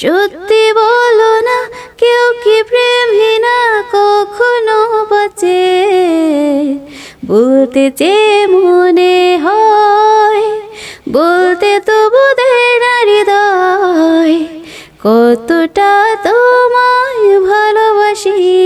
সত্যি বলো না, কেউ কি প্রেমহীনা কখনো বাঁচে? বলতে যে মনে হয়, বলতে তো বোধের হৃদয়। কতটা তোমায় ভালোবাসি।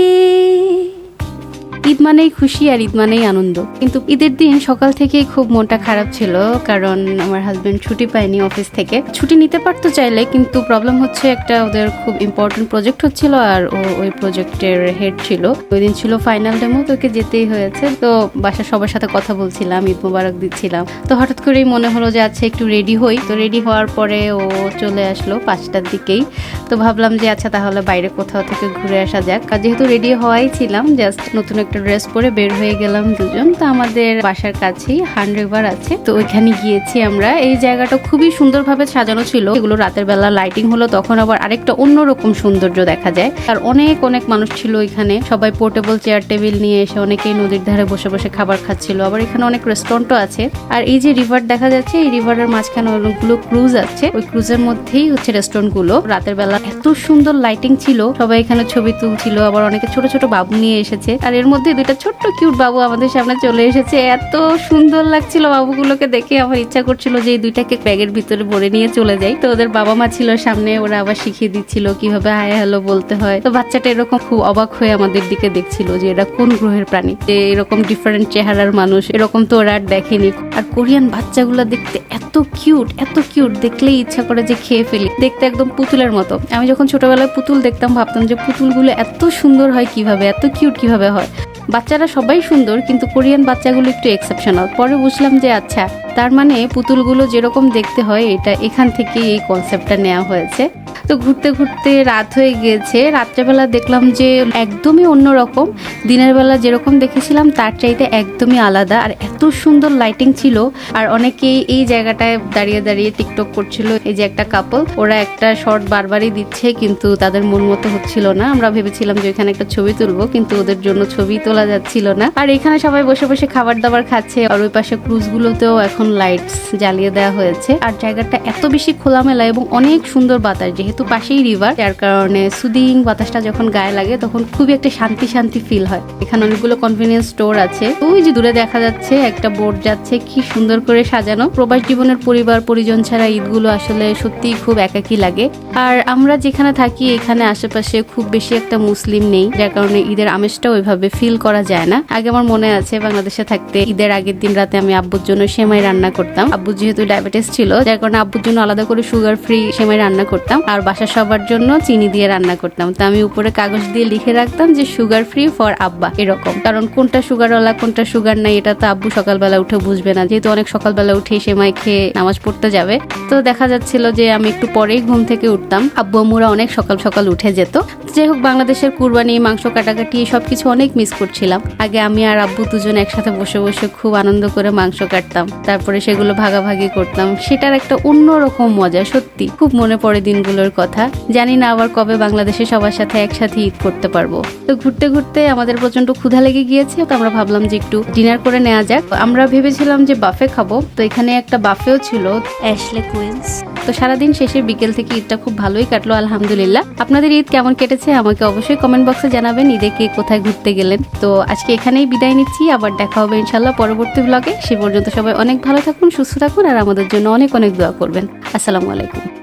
ঈদ মানেই খুশি আর ঈদ মানেই আনন্দ। কিন্তু ঈদের দিন সকাল থেকেই খুব মনটা খারাপ ছিল, কারণ আমার হাজবেন্ড ছুটি পায়নি অফিস থেকে। ছুটি নিতে পারতো চাইলে, কিন্তু প্রবলেম হচ্ছে একটা ওদের খুব ইম্পর্টেন্ট প্রজেক্ট হচ্ছিল আর ও ওই প্রজেক্টের হেড ছিল। ওই দিন ছিল ফাইনাল ডেমো তো ওকে যেতেই হয়েছে। তো বাসার সবার সাথে কথা বলছিলাম, ঈদ মোবারক দিচ্ছিলাম। তো হঠাৎ করেই মনে হলো যে আচ্ছা একটু রেডি হই। তো রেডি হওয়ার পরে ও চলে আসলো পাঁচটার দিকেই। তো ভাবলাম যে আচ্ছা তাহলে বাইরে কোথাও থেকে ঘুরে আসা যাক। আর যেহেতু রেডি হওয়াই ছিলাম জাস্ট নতুন একটা ড্রেস পরে বের হয়ে গেলাম দুজন। তো আমাদের বাসার কাছেই হান রিভার আছে। তো ওইখানে গিয়েছি আমরা। এই জায়গাটা খুবই সুন্দরভাবে সাজানো ছিল। এগুলো রাতের বেলা লাইটিং হলো, তখন আবার আরেকটা অন্যরকম সৌন্দর্য দেখা যায়। আর অনেক অনেক মানুষ ছিল ওইখানে। সবাই পোর্টেবল চেয়ার টেবিল নিয়ে এসে অনেকেই নদীর ধারে বসে বসে খাবার খাচ্ছিল। আবার এখানে অনেক রেস্টুরেন্টও আছে। আর এই যে রিভার দেখা যাচ্ছে, এই রিভারের মাঝখানে অনেকগুলো ক্রুজ আছে। ওই ক্রুজের মধ্যেই হচ্ছে রেস্টুরেন্টগুলো। রাতের বেলা এত সুন্দর লাইটিং ছিল। সবাই এখানে ছবি তুলছিল। আবার অনেকে ছোট ছোট বাবু নিয়ে এসেছে। আর এর মধ্যে দুইটা ছোট্ট কিউট বাবু আমাদের সামনে চলে এসেছে। এত সুন্দর লাগছিল বাবুগুলোকে দেখে। আমার ইচ্ছা করছিল যে এই দুইটাকে ব্যাগের ভিতরে ভরে নিয়ে চলে যাই। তো ওদের বাবা মা ছিল সামনে, ওরা আবার শিখিয়ে দিচ্ছিল কীভাবে হায় হ্যালো বলতে হয়। তো বাচ্চাটা এরকম খুব অবাক হয়ে আমাদের দিকে দেখছিল যে এরা কোন গ্রহের প্রাণী। যে এরকম ডিফারেন্ট চেহারার মানুষ, এরকম তো ওরা আর দেখেনি। আর কোরিয়ান বাচ্চাগুলো দেখতে এত কিউট এত কিউট। দেখলেই ইচ্ছা করে যে খেয়ে ফেলি। দেখতে একদম পুতুলের মতো। আমি যখন ছোটবেলায় পুতুল দেখতাম, ভাবতাম যে পুতুলগুলো এত সুন্দর হয় কীভাবে, এত কিউট কীভাবে হয়। বাচ্চারা সবাই সুন্দর কিন্তু কোরিয়ান বাচ্চাগুলো একটু এক্সেপশনাল পরে বুঝলাম যে আচ্ছা তার মানে পুতুলগুলো যেরকম দেখতে হয়, এটা এখান থেকে এই কনসেপ্টটা নেওয়া হয়েছে। তো ঘুরতে ঘুরতে রাত হয়ে গিয়েছে রাত্রেবেলা দেখলাম যে একদমই অন্যরকম। দিনের বেলা যেরকম দেখেছিলাম, তার চাইতে একদমই আলাদা। আর এত সুন্দর লাইটিং ছিল। আর অনেকেই এই জায়গাটায় দাঁড়িয়ে দাঁড়িয়ে টিকটক করছিল, এই যে একটা কাপল ওরা একটা শর্ট বারবারই দিচ্ছে, কিন্তু তাদের মন মতো হচ্ছিল না। আমরা ভেবেছিলাম যে ওইখানে একটা ছবি তুলবো, কিন্তু ওদের জন্য ছবি তোলা যাচ্ছিল না। আর এখানে সবাই বসে বসে খাবার দাবার খাচ্ছে। আর ওই পাশে ক্রুজগুলোতেও এখন লাইটস জ্বালিয়ে দেওয়া হয়েছে। আর জায়গাটা এত বেশি খোলামেলা এবং অনেক সুন্দর বাতাস, যেহেতু পাশেই রিভার যার কারণে সুদিং বাতাসটা যখন গায়ে লাগে তখন খুবই একটা শান্তি শান্তি ফিল হয়। এখানে অনেকগুলো কনভেনিয়েন্স স্টোর আছে। ওই যে দূরে দেখা যাচ্ছে একটা বোর্ড যাচ্ছে, কি সুন্দর করে সাজানো। প্রবাস জীবনের পরিবার, পরিজন ছাড়া ঈদগুলো আসলে সত্যিই খুব একাকী লাগে। আর আমরা যেখানে থাকি, এখানে আশেপাশে খুব বেশি একটা মুসলিম নেই, যার কারণে ঈদের আমেজটা ওইভাবে ফিল করা যায় না। আগে আমার মনে আছে বাংলাদেশে থাকতে ঈদের আগের দিন রাতে আমি আব্বুর জন্য সেমাই রান্না করতাম। আব্বু যেহেতু ডায়াবেটিস ছিল, যার কারণে আব্বুর জন্য আলাদা করে সুগার ফ্রি সেমাই রান্না করতাম। আর বাসার সবার জন্য চিনি দিয়ে রান্না করতাম। তো আমি উপরে কাগজ দিয়ে লিখে রাখতাম যে সুগার ফ্রি ফর আব্বা, এরকম। কারণ কোনটা সুগারওয়ালা কোনটা সুগার নাই, এটা তো আব্বু সকালবেলা উঠে বুঝবে না। যেহেতু অনেক সকালবেলা উঠে সেমাই খেয়ে নামাজ পড়তে যাবে। তো দেখা যাচ্ছিল যে, আমি একটু পরেই ঘুম থেকে উঠতাম। আব্বু আম্মুরা অনেক সকাল সকাল উঠে যেত। যাই হোক, বাংলাদেশের কুরবানি, মাংস কাটাকাটি সবকিছু অনেক মিস করছিলাম। আগে আমি আর আব্বু দুজন একসাথে বসে বসে খুব আনন্দ করে মাংস কাটতাম। তারপরে সেগুলো ভাগাভাগি করতাম সেটার একটা অন্যরকম মজা সত্যি। খুব মনে পড়ে দিনগুলোর কথা। জানি না আবার কবে বাংলাদেশে সবার সাথে একসাথে ঈদ করতে পারব। তো ঘুরতে ঘুরতে আমাদের প্রচণ্ড ক্ষুধা লেগে গিয়েছে তো আমরা ভাবলাম যে একটু ডিনার করে নেওয়া যাক। আমরা ভেবেছিলাম যে বাফে খাব তো এখানে একটা বাফেও ছিল। অ্যাশলে কুইন্স তো সারাদিন শেষে বিকেল থেকে ঈদটা খুব ভালোই কাটলো আলহামদুলিল্লাহ। আপনাদের ঈদ কেমন কেটেছে? আমাকে অবশ্যই কমেন্ট বক্সে জানাবেন ঈদে কে কোথায় ঘুরতে গেলেন। তো আজকে এখানেই বিদায় নিচ্ছি আবার দেখা হবে ইনশাল্লাহ পরবর্তী ব্লগে সে পর্যন্ত সবাই অনেক ভালো থাকুন সুস্থ থাকুন আর আমাদের জন্য অনেক অনেক দোয়া করবেন। আসসালামু আলাইকুম।